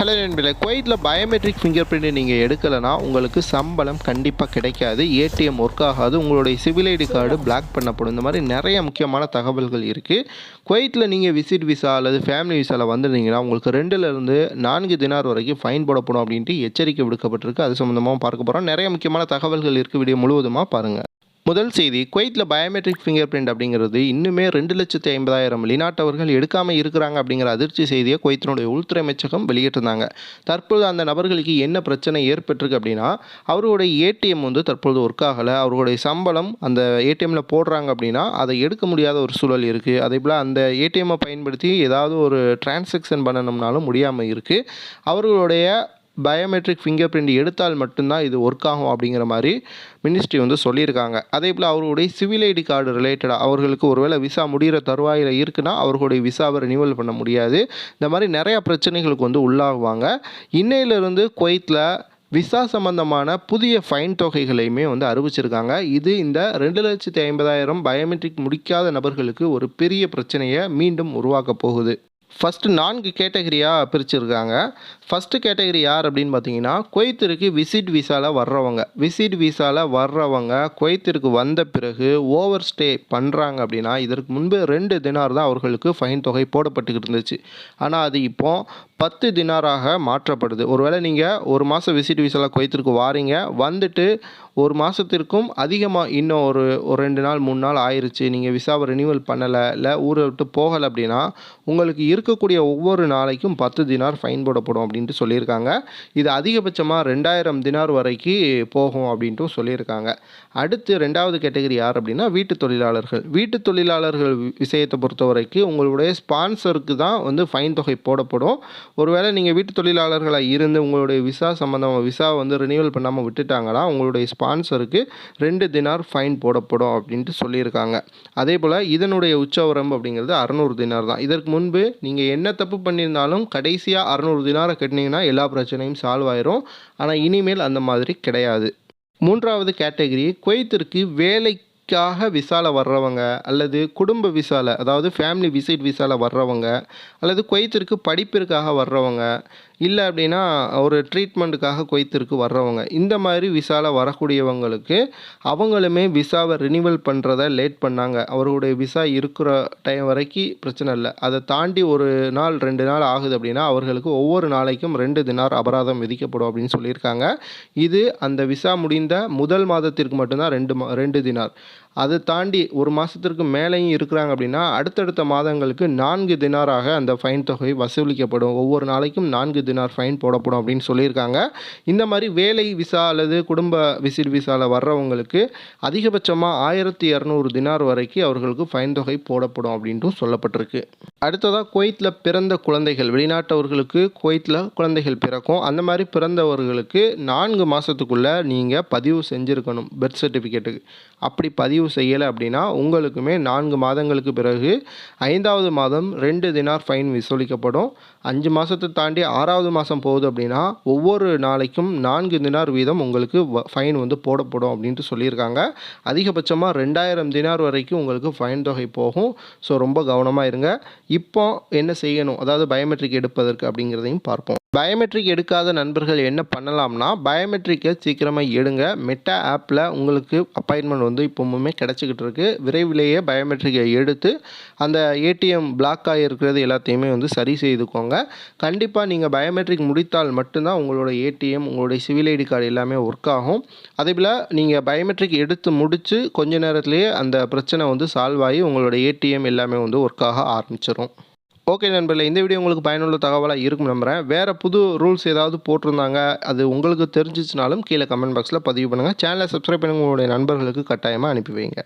Hello நண்பர்களே. குவைத்தில் biometric finger print நீங்கள் எடுக்கலைன்னா உங்களுக்கு சம்பளம் கண்டிப்பாக கிடைக்காது. ஏடிஎம் ஒர்க் ஆகாது. உங்களுடைய சிவில் ஐடி கார்டு பிளாக் பண்ணப்படும். இந்த மாதிரி நிறைய முக்கியமான தகவல்கள் இருக்குது குவைத்தில் நீங்கள் விசிட் விசா அல்லது ஃபேமிலி விசாவில் வந்துருந்தீங்கன்னா உங்களுக்கு ரெண்டுலேருந்து நான்கு தினார் வரைக்கும் ஃபைன் போடப்படும் அப்படின்ட்டு எச்சரிக்கை விடுக்கப்பட்டிருக்கு. அது சம்மந்தமாக பார்க்க போகிறோம் நிறைய முக்கியமான தகவல்கள் இருக்குது வீடியோ முழுவதுமாக பாருங்கள் முதல் செய்தி குவைத்தில் பயோமெட்ரிக் ஃபிங்கர் பிரிண்ட் அப்படிங்கிறது இன்னுமே ரெண்டு லட்சத்தி ஐம்பதாயிரம் வெளிநாட்டவர்கள் எடுக்காமல் இருக்கிறாங்க அப்படிங்கிற அதிர்ச்சி செய்தியை குவைத்தினுடைய உள்துறை அமைச்சகம் வெளியிட்டிருந்தாங்க. தற்போது அந்த நபர்களுக்கு என்ன பிரச்சனை ஏற்பட்டிருக்கு அப்படின்னா அவருடைய ஏடிஎம் வந்து தற்பொழுது ஒர்க் ஆகலை. அவருடைய சம்பளம் அந்த ஏடிஎம்மில் போடுறாங்க அப்படின்னா அதை எடுக்க முடியாத ஒரு சூழல் இருக்குது அதே போல் அந்த ஏடிஎம்மை பயன்படுத்தி ஏதாவது ஒரு டிரான்சாக்ஷன் பண்ணணும்னாலும் முடியாமல் இருக்குது அவர்களுடைய பயோமெட்ரிக் ஃபிங்கர் பிரிண்ட் எடுத்தால் மட்டும்தான் இது ஒர்க் ஆகும் அப்படிங்கிற மாதிரி மினிஸ்ட்ரி வந்து சொல்லியிருக்காங்க. அதே போல் அவருடைய சிவில் ஐடி கார்டு ரிலேட்டடாக அவர்களுக்கு ஒருவேளை விசா முடிகிற தருவாயில் இருக்குன்னா அவர்களுடைய விசாவை ரினியூவல் பண்ண முடியாது. இந்த மாதிரி நிறையா பிரச்சனைகளுக்கு வந்து உள்ளாகுவாங்க. இன்னையிலிருந்து குவைத்தில் விசா சம்பந்தமான புதிய ஃபைன் தொகைகளையுமே வந்து அறிவிச்சிருக்காங்க. இது இந்த ரெண்டு லட்சத்தி ஐம்பதாயிரம் பயோமெட்ரிக் முடிக்காத நபர்களுக்கு ஒரு பெரிய பிரச்சனையை மீண்டும் உருவாக்கப் போகுது. ஃபஸ்ட்டு நான்கு கேட்டகரியாக பிரிச்சுருக்காங்க. ஃபஸ்ட்டு கேட்டகரி யார் அப்படின்னு பார்த்தீங்கன்னா குவைத்திற்கு விசிட் விசாவில் வர்றவங்க. விசிட் விசாவில் வர்றவங்க குவைத்திற்கு வந்த பிறகு ஓவர் ஸ்டே பண்ணுறாங்க அப்படின்னா இதற்கு முன்பு ரெண்டு தினார் தான் அவர்களுக்கு ஃபைன் தொகை போடப்பட்டுக்கிட்டு இருந்துச்சு. ஆனால் அது இப்போ பத்து தினாராக மாற்றப்படுது. ஒருவேளை நீங்கள் ஒரு மாதம் விசிட் விசாவில் குவைத்திற்கு வாரீங்க வந்துட்டு ஒரு மாதத்திற்கும் அதிகமாக இன்னும் ஒரு ஒரு ரெண்டு நாள் மூணு நாள் ஆயிடுச்சு நீங்கள் விசாவை ரினியூவல் பண்ணலை இல்லை ஊரை விட்டு போகலை அப்படின்னா உங்களுக்கு இருக்கக்கூடிய ஒவ்வொரு நாளைக்கும் பத்து தினார் ஃபைன் போடப்படும் அப்படின்ட்டு சொல்லியிருக்காங்க. இது அதிகபட்சமாக ரெண்டாயிரம் தினார் வரைக்கும் போகும் அப்படின்ட்டும் சொல்லியிருக்காங்க. அடுத்து ரெண்டாவது கேட்டகரி யார் அப்படின்னா வீட்டு தொழிலாளர்கள். வீட்டு தொழிலாளர்கள் வி- விஷயத்தை பொறுத்த வரைக்கும் உங்களுடைய ஸ்பான்சருக்கு தான் வந்து ஃபைன் தொகை போடப்படும். ஒருவேளை நீங்கள் வீட்டு தொழிலாளர்களாக இருந்து உங்களுடைய விசா சம்மந்தமாக விசா வந்து ரினியூவல் பண்ணாமல் விட்டுட்டாங்கன்னா உங்களுடைய ஸ்பான்சருக்கு ரெண்டு தினார் ஃபைன் போடப்படும் அப்படின்ட்டு சொல்லியிருக்காங்க. அதே போல் இதனுடைய உச்சவரம்பு அப்படிங்கிறது அறநூறு தினார் தான். இதற்கு முன்பு நீங்கள் என்ன தப்பு பண்ணியிருந்தாலும் கடைசியாக அறநூறு தினாரை கட்டினீங்கன்னா எல்லா பிரச்சனையும் சால்வ் ஆயிரும். ஆனால் இனிமேல் அந்த மாதிரி கிடையாது. மூன்றாவது கேட்டகரி குவைத்திற்கு வேலைக்காக விசால வர்றவங்க அல்லது குடும்ப விசால அதாவது ஃபேமிலி விசிட் விசால வர்றவங்க அல்லது குவைத்திற்கு படிப்பிற்காக வர்றவங்க இல்லை அப்படின்னா ஒரு ட்ரீட்மெண்ட்டுக்காக குவைத்திற்கு வர்றவங்க. இந்த மாதிரி விசாவில் வரக்கூடியவங்களுக்கு அவங்களுமே விசாவை ரினிவல் பண்ணுறத லேட் பண்ணாங்க. அவருடைய விசா இருக்கிற டைம் வரைக்கும் பிரச்சனை இல்லை. அதை தாண்டி ஒரு நாள் ரெண்டு நாள் ஆகுது அப்படின்னா அவர்களுக்கு ஒவ்வொரு நாளைக்கும் ரெண்டு தினார் அபராதம் விதிக்கப்படும் அப்படின்னு சொல்லியிருக்காங்க. இது அந்த விசா முடிந்த முதல் மாதத்திற்கு மட்டும்தான் ரெண்டு மா ரெண்டு தினார். அதை தாண்டி ஒரு மாதத்திற்கு மேலேயும் இருக்கிறாங்க அப்படின்னா அடுத்தடுத்த மாதங்களுக்கு நான்கு தினாராக அந்த ஃபைன் தொகை வசூலிக்கப்படும். ஒவ்வொரு நாளைக்கும் நான்கு தினார் ஃபைன் போடப்படும் அப்படின்னு சொல்லியிருக்காங்க. இந்த மாதிரி வேலை விசா அல்லது குடும்ப விசிட் விசாவில் வர்றவங்களுக்கு அதிகபட்சமாக ஆயிரத்தி இரநூறு தினார் வரைக்கும் அவர்களுக்கு ஃபைன் தொகை போடப்படும் அப்படின்ட்டும் சொல்லப்பட்டிருக்கு. அடுத்ததாக குவைத்தில் பிறந்த குழந்தைகள் வெளிநாட்டவர்களுக்கு குவைத்தில் குழந்தைகள் பிறக்கும். அந்த மாதிரி பிறந்தவர்களுக்கு நான்கு மாதத்துக்குள்ளே நீங்கள் பதிவு செஞ்சுருக்கணும் பர்த் சர்டிஃபிகேட்டுக்கு அப்படி பதிவு செய்யலை அப்படின்னா உங்களுக்குமே நான்கு மாதங்களுக்கு பிறகு ஐந்தாவது மாதம் ரெண்டு தினார் ஃபைன் வசூலிக்கப்படும் அஞ்சு மாதத்தை தாண்டி ஆறாவது மாதம் போகுது அப்படின்னா ஒவ்வொரு நாளைக்கும் நான்கு தினார் வீதம் உங்களுக்கு ஃபைன் வந்து போடப்படும் அப்படின்ட்டு சொல்லியிருக்காங்க. அதிகபட்சமாக ரெண்டாயிரம் தினார் வரைக்கும் உங்களுக்கு ஃபைன் தொகை போகும். ஸோ ரொம்ப கவனமாக இருங்க. இப்போ என்ன செய்யணும்? அதாவது பயோமெட்ரிக் எடுப்பதற்கு அப்படிங்கிறதையும் பார்ப்போம். பயோமெட்ரிக் எடுக்காத நண்பர்கள் என்ன பண்ணலாம்னா பயோமெட்ரிக்கை சீக்கிரமாக எடுங்க. மெட்டா ஆப்பில் உங்களுக்கு அப்பாயின்மெண்ட் வந்து இப்போவுமே கிடச்சிக்கிட்டு இருக்குது விரைவிலேயே பயோமெட்ரிக்கை எடுத்து அந்த ஏடிஎம் பிளாக் ஆகிருக்கிறது எல்லாத்தையுமே வந்து சரி செய்துக்கோங்க. கண்டிப்பாக நீங்கள் பயோமெட்ரிக் முடித்தால் மட்டும்தான் உங்களோட ஏடிஎம் உங்களுடைய சிவில் ஐடி கார்டு எல்லாமே ஒர்க் ஆகும். அதே போல் நீங்கள் பயோமெட்ரிக் எடுத்து முடித்து கொஞ்ச நேரத்திலேயே அந்த பிரச்சனை வந்து சால்வ் ஆகி உங்களோட ஏடிஎம் எல்லாமே வந்து ஒர்க் ஆக ஆரம்பிச்சிடும் ஓகே நண்பர்களே இந்த வீடியோ உங்களுக்கு பயனுள்ள தகவலாக இருக்கும் நம்புகிறேன் வேறு புது ரூல்ஸ் ஏதாவது போட்டிருந்தாங்க அது உங்களுக்கு தெரிஞ்சிச்சுனாலும் கீழே கமெண்ட் பாக்ஸில் பதிவு பண்ணுங்கள் சேனலை சப்ஸ்கிரைப் பண்ணுங்க. உங்களுடைய நண்பர்களுக்கு கட்டாயமாக அனுப்பி வைங்க.